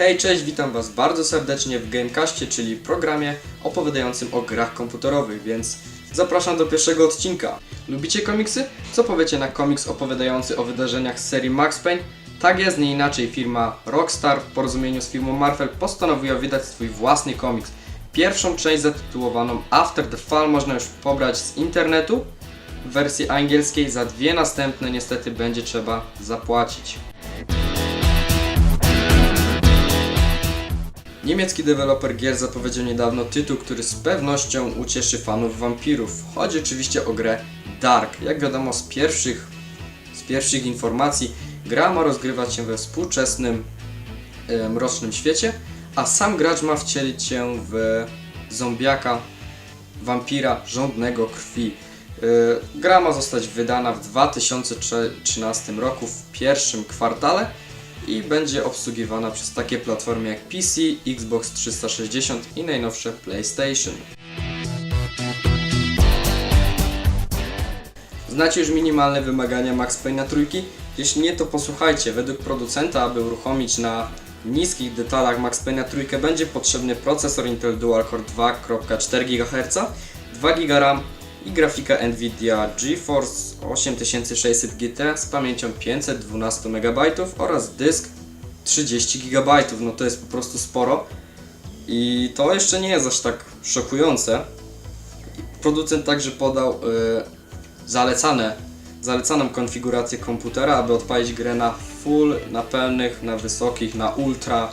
Hej, cześć, witam Was bardzo serdecznie w Gamecastie, czyli programie opowiadającym o grach komputerowych, więc zapraszam do pierwszego odcinka. Lubicie komiksy? Co powiecie na komiks opowiadający o wydarzeniach z serii Max Payne? Tak jest, nie inaczej firma Rockstar w porozumieniu z firmą Marvel postanowiła wydać swój własny komiks. Pierwszą część zatytułowaną After the Fall można już pobrać z internetu. W wersji angielskiej za dwie następne niestety będzie trzeba zapłacić. Niemiecki deweloper gier zapowiedział niedawno tytuł, który z pewnością ucieszy fanów wampirów. Chodzi oczywiście o grę Dark. Jak wiadomo z pierwszych, z pierwszych informacji, gra ma rozgrywać się we współczesnym e, mrocznym świecie, a sam gracz ma wcielić się w zombiaka, wampira żądnego krwi. E, Gra ma zostać wydana w 2013 roku w pierwszym kwartale i będzie obsługiwana przez takie platformy jak PC, Xbox 360 i najnowsze PlayStation. Znacie już minimalne wymagania Max Payne'a trójki? Jeśli nie, to posłuchajcie. Według producenta, aby uruchomić na niskich detalach Max Payne'a trójkę będzie potrzebny procesor Intel Dual Core 2.4 GHz, 2 GB RAM i grafika Nvidia GeForce 8600 GT z pamięcią 512 MB oraz dysk 30 GB. No to jest po prostu sporo. I to jeszcze nie jest aż tak szokujące. Producent także podał y, zalecane, zalecaną konfigurację komputera, aby odpalić grę na full, na pełnych, na wysokich, na ultra.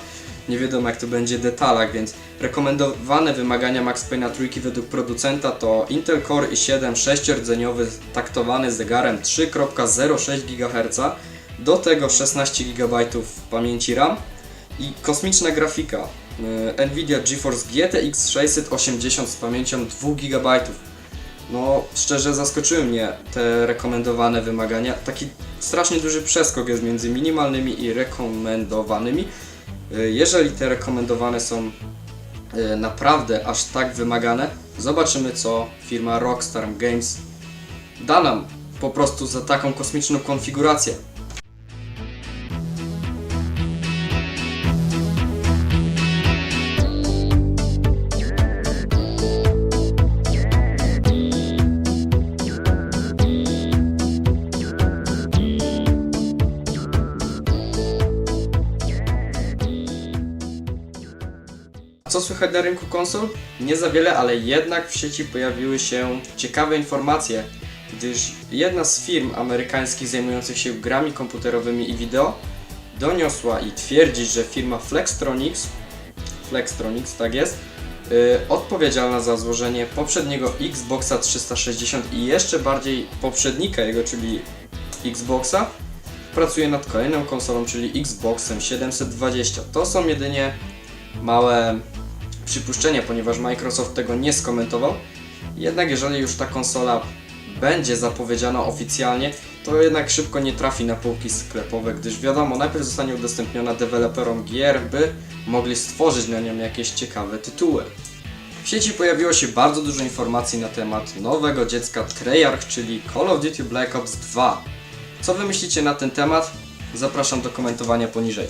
Nie wiadomo jak to będzie detalach, więc rekomendowane wymagania Max Payne'a trójki według producenta to Intel Core i7 6-rdzeniowy taktowany zegarem 3.06 GHz, do tego 16 GB pamięci RAM i kosmiczna grafika y, Nvidia GeForce GTX 680 z pamięcią 2 GB. No, szczerze zaskoczyły mnie te rekomendowane wymagania. Taki strasznie duży przeskok jest między minimalnymi i rekomendowanymi. Y, Jeżeli te rekomendowane są y, naprawdę aż tak wymagane, zobaczymy co firma Rockstar Games da nam po prostu za taką kosmiczną konfigurację. Co słychać na rynku konsol? Nie za wiele, ale jednak w sieci pojawiły się ciekawe informacje, gdyż jedna z firm amerykańskich zajmujących się grami komputerowymi i wideo doniosła i twierdzi, że firma Flextronics, Flextronics tak jest, yy, odpowiedzialna za złożenie poprzedniego Xboxa 360 i jeszcze bardziej poprzednika jego, czyli Xboxa, pracuje nad kolejną konsolą, czyli Xboxem 720. To są jedynie małe przypuszczenia, ponieważ Microsoft tego nie skomentował. Jednak jeżeli już ta konsola będzie zapowiedziana oficjalnie, to jednak szybko nie trafi na półki sklepowe, gdyż wiadomo, najpierw zostanie udostępniona deweloperom gier, by mogli stworzyć na nią jakieś ciekawe tytuły. W sieci pojawiło się bardzo dużo informacji na temat nowego dziecka Treyarch, czyli Call of Duty Black Ops 2. Co wy myślicie na ten temat? Zapraszam do komentowania poniżej.